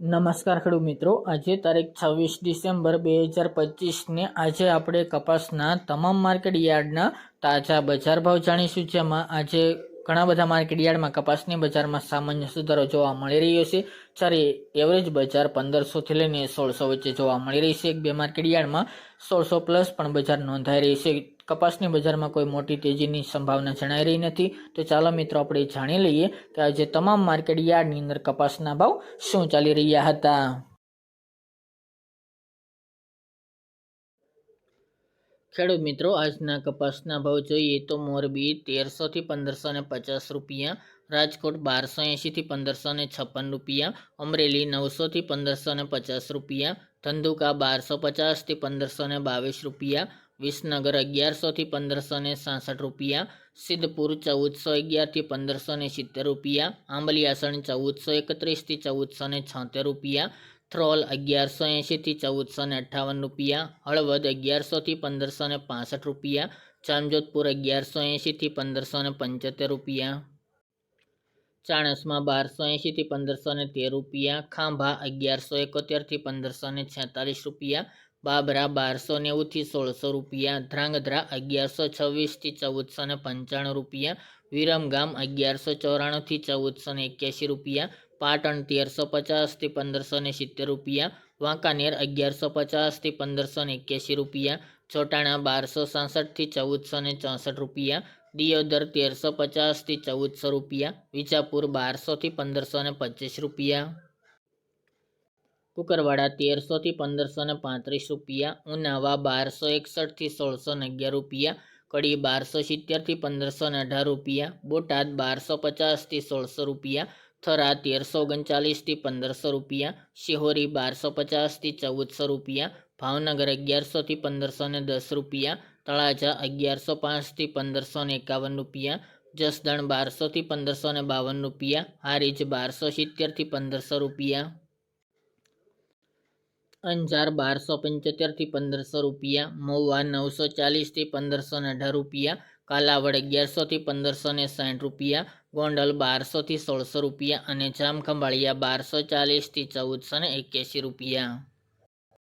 નમસ્કાર ખેડૂત મિત્રો. આજે તારીખ છવ્વીસ ડિસેમ્બર બે હજાર પચીસને આજે આપણે કપાસના તમામ માર્કેટ યાર્ડના તાજા બજાર ભાવ જાણીશું. જેમાં આજે ઘણા બધા માર્કેટ યાર્ડમાં કપાસની બજારમાં સામાન્ય સુધારો જોવા મળી રહ્યો છે. જ્યારે એવરેજ બજાર પંદરસોથી લઈને સોળસો વચ્ચે જોવા મળી રહી છે. એક બે માર્કેટ યાર્ડમાં સોળસો પ્લસ પણ બજાર નોંધાઈ રહી છે. કપાસની બજારમાં કોઈ મોટી તેજીની સંભાવના જણાઈ રહી નથી. તો ચાલો મિત્રો આપણે જાણી લઈએ કે આજે તમામ માર્કેટ યાર્ડની અંદર કપાસના ભાવ શું ચાલી રહ્યા હતા. ખેડૂત મિત્રો, આજના કપાસના ભાવ જોઈએ તો મોરબી તેરસોથી પંદરસો ને પચાસ રૂપિયા, રાજકોટ બારસો એંશીથી પંદરસો ને છપ્પન રૂપિયા, અમરેલી નવસોથી પંદરસો ને પચાસ રૂપિયા, ધંધુકા બારસો પચાસથી પંદરસો ને બાવીસ રૂપિયા, વિસનગર અગિયારસોથી પંદરસો ને સાસઠ રૂપિયા, સિદ્ધપુર ચૌદસો અગિયારથી પંદરસો ને સિત્તેર રૂપિયા આંબલિયાસણ ચૌદસો એકત્રીસથી ચૌદસો ને છોતેર રૂપિયા થ્રોલ અગિયારસો એંશીથી ચૌદસો ને અઠ્ઠાવન રૂપિયા, હળવદ અગિયારસોથી પંદરસો ને પાસઠ રૂપિયા, જામજોધપુર અગિયારસો એંશીથી પંદરસો ને પંચોતેર રૂપિયા. ચાણસમાં બારસો એંશીથી પંદરસો ને તેર રૂપિયા, ખાંભા અગિયારસો એકોતેરથી પંદરસો ને છેતાલીસ રૂપિયા, બાબરા બારસો નેવુંથી સોળસો રૂપિયા, ધ્રાંગધ્રા અગિયારસો છવ્વીસથી ચૌદસો ને પંચાણું રૂપિયા, વિરમગામ અગિયારસો ચોરાણુંથી ચૌદસો ને એક્યાસી રૂપિયા પાટણ તેરસો પચાસથી પંદરસો ને સિત્તેર રૂપિયા, વાંકાનેર અગિયારસો પચાસથી પંદરસો ને એક્યાસી રૂપિયા, ચોટાણા બારસો સાસઠથી ચૌદસો ને ચોસઠ રૂપિયા, દિયોદર તેરસો પચાસથી ચૌદસો રૂપિયા, વિજાપુર બારસોથી પંદરસો ને પચીસ રૂપિયા. કુકરવાડા તેરસોથી પંદરસો ને પાંત્રીસ રૂપિયા, ઉનાવા બારસો એકસઠથી સોળસો ને અગિયાર રૂપિયા, કડી બારસો સિત્તેરથી પંદરસો ને અઢાર રૂપિયા, બોટાદ બારસો પચાસથી સોળસો રૂપિયા થરા તેરસો ઓગણચાલીસથી પંદરસો રૂપિયા, શિહોરી બારસો પચાસથી ચૌદસો રૂપિયા, ભાવનગર અગિયારસોથી પંદરસો ને દસ રૂપિયા, તળાજા અગિયારસો પાંચથી પંદરસો ને એકાવન રૂપિયા, જસદણ બારસોથી પંદરસો ને બાવન રૂપિયા, હારીજ બારસો સિત્તેરથી પંદરસો રૂપિયા. અંજાર બારસો પંચોતેરથી પંદરસો રૂપિયા, મહુવા નવસો ચાલીસથી પંદરસો ને અઢાર રૂપિયા કાલાવડ અગિયારસોથી પંદરસો ને સાઠ રૂપિયા, ગોંડલ બારસોથી સોળસો રૂપિયા અને જામખંભાળિયા બારસો ચાલીસથી ચૌદસો ને એક્યાસી રૂપિયા.